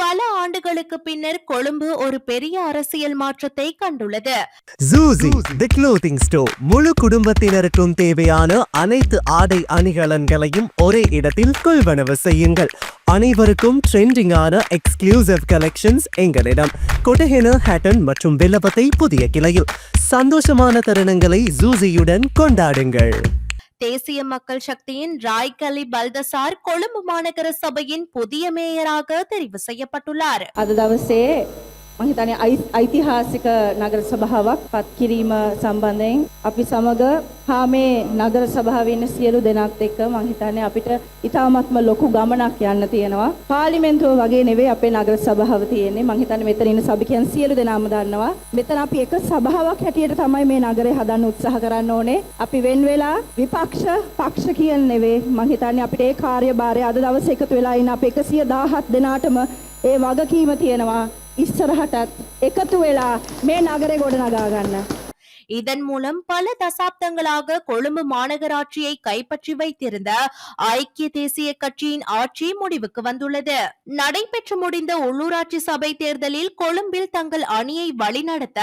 பல ஆண்டுகளுக்கு பின்னர் கொழும்பு ஒரு பெரிய அரசியல் மாற்றத்தை கண்டுள்ளது. ஜூசி தி க்ளோத்திங் ஸ்டோர் முழு குடும்பத்தினருக்கும் தேவையான அனைத்து ஆடை அணிகலன்களையும் ஒரே இடத்தில் கொள்வனவு செய்யுங்கள். அனைவருக்கும் ட்ரெண்டிங்கான எக்ஸ்க்ளூசிவ் கலெக்ஷன்ஸ் எங்களிடம். கொட்டஹென ஹேட்டன் மற்றும் வில்லபத்தை புதிய கிளையில். சந்தோஷமான தருணங்களை ஜூசியுடன் கொண்டாடுங்கள். தேசிய மக்கள் சக்தியின் ராய்கலி பல்தசார் கொழும்பு மாநகர சபையின் புதிய மேயராக தெரிவு செய்யப்பட்டுள்ளார். அது මම හිතන්නේ අයි- ඓතිහාසික නගර සභාවක් පත් කිරීම සම්බන්ධයෙන් අපි සමග හා මේ නගර සභාවේ ඉන්න සියලු දෙනාත් එක්ක මම හිතන්නේ අපිට ඉතාමත්ම ලොකු ගමනක් යන්න තියෙනවා. පාර්ලිමේන්තුව වගේ නෙවෙයි අපේ නගර සභාව තියෙන්නේ. මම හිතන්නේ මෙතන ඉන්න සභිකයන් සියලු දෙනාම දන්නවා. මෙතන අපි එක සභාවක් හැටියට තමයි මේ නගරේ හදන්න උත්සාහ කරන්න ඕනේ. අපි වෙන් වෙලා විපක්ෂ පක්ෂ කියන නෙවෙයි. මම හිතන්නේ අපිට ඒ කාර්යභාරය අද දවසේ එකතු වෙලා ඉන්න අපේ 117 දෙනාටම ඒ වගකීම තියෙනවා. ඉස්සරහටත් එකතු වෙලා මේ නගරේ ගොඩනගා ගන්න. இதன் மூலம் பல தசாப்தங்களாக கொழும்பு மாநகராட்சியை கைப்பற்றி வைத்திருந்த ஐக்கிய தேசிய கட்சியின் ஆட்சி முடிவுக்கு வந்துள்ளது. நடைபெற்று முடிந்த உள்ளூராட்சி சபை தேர்தலில் கொழும்பில் தங்கள் அணியை வழிநடத்த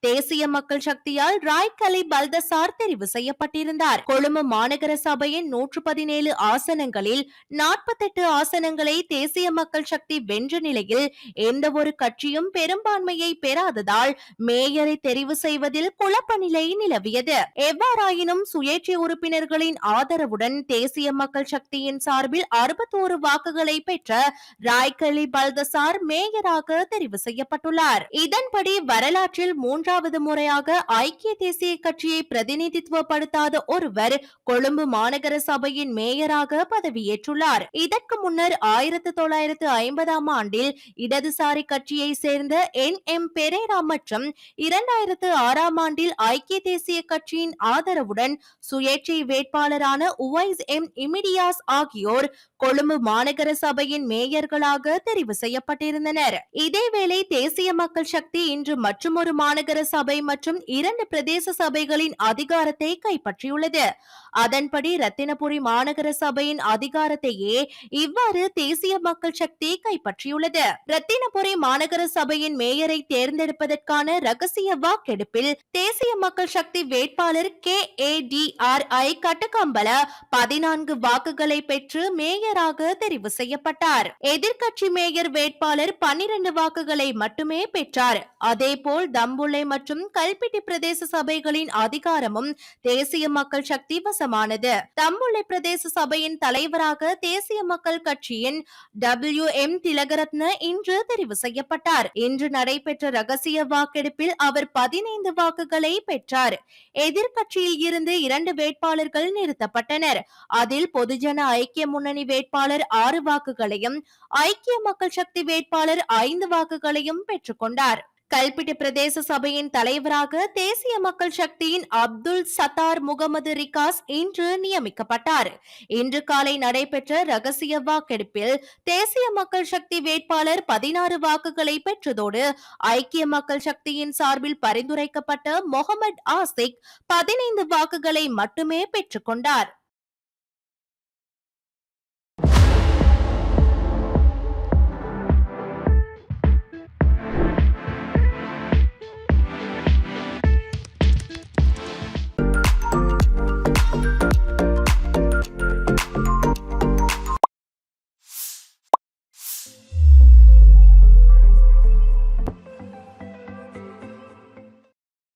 தேசிய மக்கள் சக்தியால் ராய்கலை பல்தசார் தெரிவு செய்யப்பட்டிருந்தார். கொழும்பு மாநகர சபையின் நூற்று பதினேழு ஆசனங்களில் நாற்பத்தெட்டு ஆசனங்களை தேசிய மக்கள் சக்தி வென்ற நிலையில் எந்த ஒரு கட்சியும் பெரும்பான்மையை பெறாததால் மேயரை தெரிவு செய்வதில் குழப்ப குழப்பநிலை நிலவியது. எவ்வாறாயினும் சுயேட்சை உறுப்பினர்களின் ஆதரவுடன் தேசிய மக்கள் சக்தியின் சார்பில் அறுபத்தோரு வாக்குகளை பெற்ற ராய்கலி பல்தசார் மேயராக தெரிவு செய்யப்பட்டுள்ளார். இதன்படி வரலாற்றில் மூன்றாவது முறையாக ஐக்கிய தேசிய கட்சியை பிரதிநிதித்துவப்படுத்தாத ஒருவர் கொழும்பு மாநகர சபையின் மேயராக பதவியேற்றுள்ளார். இதற்கு முன்னர் ஆயிரத்தி தொள்ளாயிரத்து ஐம்பதாம் ஆண்டில் இடதுசாரி கட்சியை சேர்ந்த என் எம் பெரேரா மற்றும் இரண்டாயிரத்து ஆறாம் ஆண்டில் ஐக்கிய தேசிய கட்சியின் ஆதரவுடன் சுயேட்சை வேட்பாளரான உவைஸ் எம் இமிடியாஸ் ஆகியோர் கொழும்பு மாநகர சபையின் மேயர்களாக தெரிவு செய்யப்பட்டிருந்தனர். இதேவேளை தேசிய மக்கள் சக்தி இன்று மற்றொரு மாநகர சபை மற்றும் இரண்டு பிரதேச சபைகளின் அதிகாரத்தை கைப்பற்றியுள்ளது. அதன்படி ரத்தினபுரி மாநகர சபையின் அதிகாரத்தையே இவ்வாறு தேசிய மக்கள் சக்தி கைப்பற்றியுள்ளது. ரத்தினபுரி மாநகர சபையின் மேயரை தேர்ந்தெடுப்பதற்கான ரகசிய வாக்கெடுப்பில் தேசிய தேசிய மக்கள் சக்தி வேட்பாளர் K A D R I கட்டக்கம்பல பதினான்கு வாக்குகளை பெற்று மேயராக தெரிவு செய்யப்பட்டார். எதிர்கட்சி மேயர் வேட்பாளர் பன்னிரண்டு வாக்குகளை மட்டுமே பெற்றார். அதேபோல் தம்புள்ளை மற்றும் கல்பிட்டி பிரதேச சபைகளின் அதிகாரமும் தேசிய மக்கள் சக்தி வசமானது. தம்புள்ளை பிரதேச சபையின் தலைவராக தேசிய மக்கள் கட்சியின் டபிள்யூ எம் திலகரத்ன இன்று தெரிவு செய்யப்பட்டார். இன்று நடைபெற்ற ரகசிய வாக்கெடுப்பில் அவர் பதினைந்து வாக்குகளை பெற்றார். எதிர்கட்சியில் இருந்து இரண்டு வேட்பாளர்கள் நிறுத்தப்பட்டனர். அதில் பொதுஜன ஐக்கிய முன்னணி வேட்பாளர் ஆறு வாக்குகளையும் ஐக்கிய மக்கள் சக்தி வேட்பாளர் ஐந்து வாக்குகளையும் பெற்றுக்கொண்டார் கல்பிட்டி பிரதேச சபையின் தலைவராக தேசிய மக்கள் சக்தியின் அப்துல் சத்தார் முகமது ரிகாஸ் இன்று நியமிக்கப்பட்டார். இன்று காலை நடைபெற்ற ரகசிய வாக்கெடுப்பில் தேசிய மக்கள் சக்தி வேட்பாளர் பதினாறு வாக்குகளை பெற்றதோடு ஐக்கிய மக்கள் சக்தியின் சார்பில் பரிந்துரைக்கப்பட்ட முகமது ஆசிக் பதினைந்து வாக்குகளை மட்டுமே பெற்றுக்கொண்டார்